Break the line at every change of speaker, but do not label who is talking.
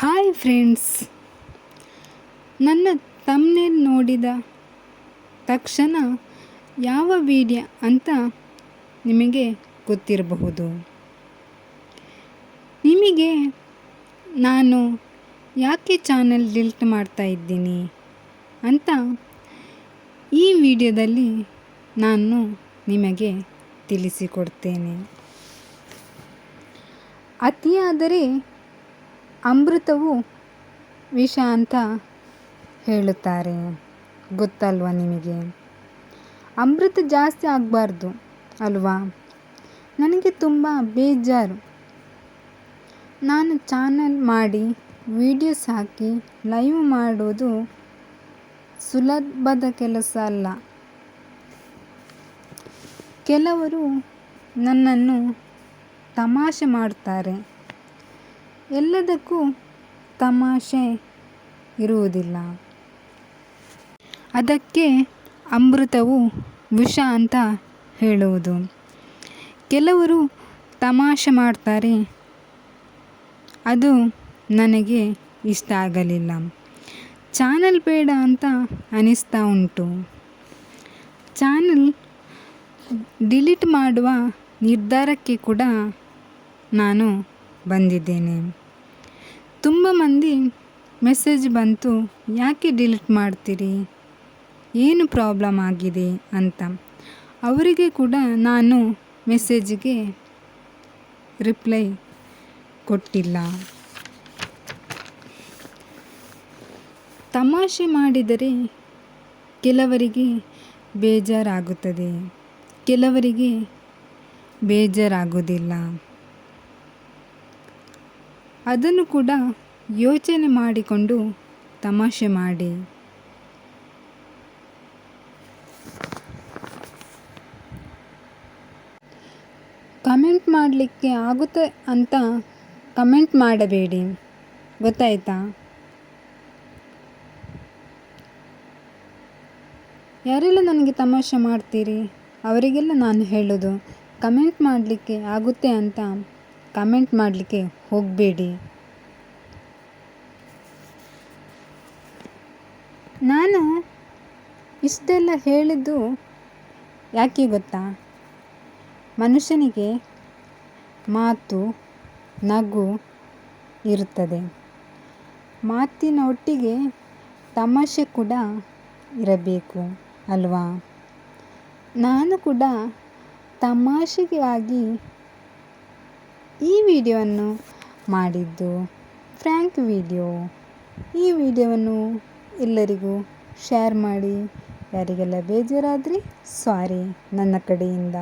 Hi friends. ನನ್ನ thumbnail ನೋಡಿದ ತಕ್ಷಣ ಯಾವ ವಿಡಿಯೋ ಅಂತ ನಿಮಗೆ ಗೊತ್ತಿರಬಹುದು. ನಿಮಗೆ ನಾನು ಯಾಕೆ ಚಾನಲ್ ಡಿಲ್ಟ್ ಮಾಡ್ತಾ ಇದ್ದೀನಿ ಅಂತ ಈ ವಿಡಿಯೋದಲ್ಲಿ ನಾನು ನಿಮಗೆ ತಿಳಿಸಿಕೊಡ್ತೇನೆ. ಅತಿಯಾದರೆ ಅಮೃತವು ವಿಷ ಅಂತ ಹೇಳುತ್ತಾರೆ. ಗೊತ್ತಲ್ವಾ ನಿಮಗೆ? ಅಮೃತ ಜಾಸ್ತಿ ಆಗಬಾರ್ದು, ಅಲ್ವಾ? ನನಗೆ ತುಂಬ ಬೇಜಾರು. ನಾನು ಚಾನಲ್ ಮಾಡಿ ವಿಡಿಯೋಸ್ ಹಾಕಿ ಲೈವ್ ಮಾಡೋದು ಸುಲಭದ ಕೆಲಸ ಅಲ್ಲ. ಕೆಲವರು ನನ್ನನ್ನು ತಮಾಷೆ ಮಾಡ್ತಾರೆ. ಎಲ್ಲದಕ್ಕೂ ತಮಾಷೆ ಇರುವುದಿಲ್ಲ. ಅದಕ್ಕೆ ಅಮೃತವು ವಿಷ ಅಂತ ಹೇಳುವುದು. ಕೆಲವರು ತಮಾಷೆ ಮಾಡ್ತಾರೆ. ಅದು ನನಗೆ ಇಷ್ಟ ಆಗಲಿಲ್ಲ. ಚಾನಲ್ ಬೇಡ ಅಂತ ಅನಿಸ್ತಾ ಉಂಟು. ಚಾನಲ್ ಡಿಲೀಟ್ ಮಾಡುವ ನಿರ್ಧಾರಕ್ಕೆ ಕೂಡ ನಾನು ಬಂದಿದ್ದೇನೆ. ತುಂಬ ಮಂದಿ ಮೆಸೇಜ್ ಬಂತು, ಯಾಕೆ ಡಿಲೀಟ್ ಮಾಡ್ತೀರಿ? ಏನು ಪ್ರಾಬ್ಲಮ್ ಆಗಿದೆ? ಅಂತ. ಅವರಿಗೆ ಕೂಡ ನಾನು ಮೆಸೇಜಿಗೆ ರಿಪ್ಲೈ ಕೊಟ್ಟಿಲ್ಲ. ತಮಾಷೆ ಮಾಡಿದರೆ ಕೆಲವರಿಗೆ ಬೇಜಾರಾಗುತ್ತದೆ. ಕೆಲವರಿಗೆ ಬೇಜಾರಾಗುವುದಿಲ್ಲ. ಅದನ್ನು ಕೂಡ ಯೋಚನೆ ಮಾಡಿಕೊಂಡು ತಮಾಷೆ ಮಾಡಿ. ಕಮೆಂಟ್ ಮಾಡಲಿಕ್ಕೆ ಆಗುತ್ತೆ ಅಂತ ಕಮೆಂಟ್ ಮಾಡಬೇಡಿ. ಗೊತ್ತಾಯ್ತಾ? ಯಾರೆಲ್ಲ ನನಗೆ ತಮಾಷೆ ಮಾಡ್ತೀರಿ? ಅವರಿಗೆಲ್ಲ ನಾನು ಹೇಳೋದು. ಕಮೆಂಟ್ ಮಾಡಲಿಕ್ಕೆ ಆಗುತ್ತೆ ಅಂತ ಕಮೆಂಟ್ ಮಾಡಲಿಕ್ಕೆ ಹೋಗಬೇಡಿ. ನಾನು ಇಷ್ಟೆಲ್ಲ ಹೇಳಿದ್ದು ಯಾಕೆ ಗೊತ್ತಾ? ಮನುಷ್ಯನಿಗೆ ಮಾತು, ನಗು ಇರುತ್ತದೆ. ಮಾತಿನ ಒಟ್ಟಿಗೆ ತಮಾಷೆ ಕೂಡ ಇರಬೇಕು, ಅಲ್ವಾ? ನಾನು ಕೂಡ ತಮಾಷೆಗಾಗಿ ಈ ವಿಡಿಯೋವನ್ನು ಮಾಡಿದ್ದು ಫ್ರ್ಯಾಂಕ್ ವಿಡಿಯೋ. ಈ ವಿಡಿಯೋವನ್ನು ಎಲ್ಲರಿಗೂ ಶೇರ್ ಮಾಡಿ. ಯಾರಿಗೆಲ್ಲ ಬೇಜಾರಾದರೆ ಸಾರಿ ನನ್ನ ಕಡೆಯಿಂದ.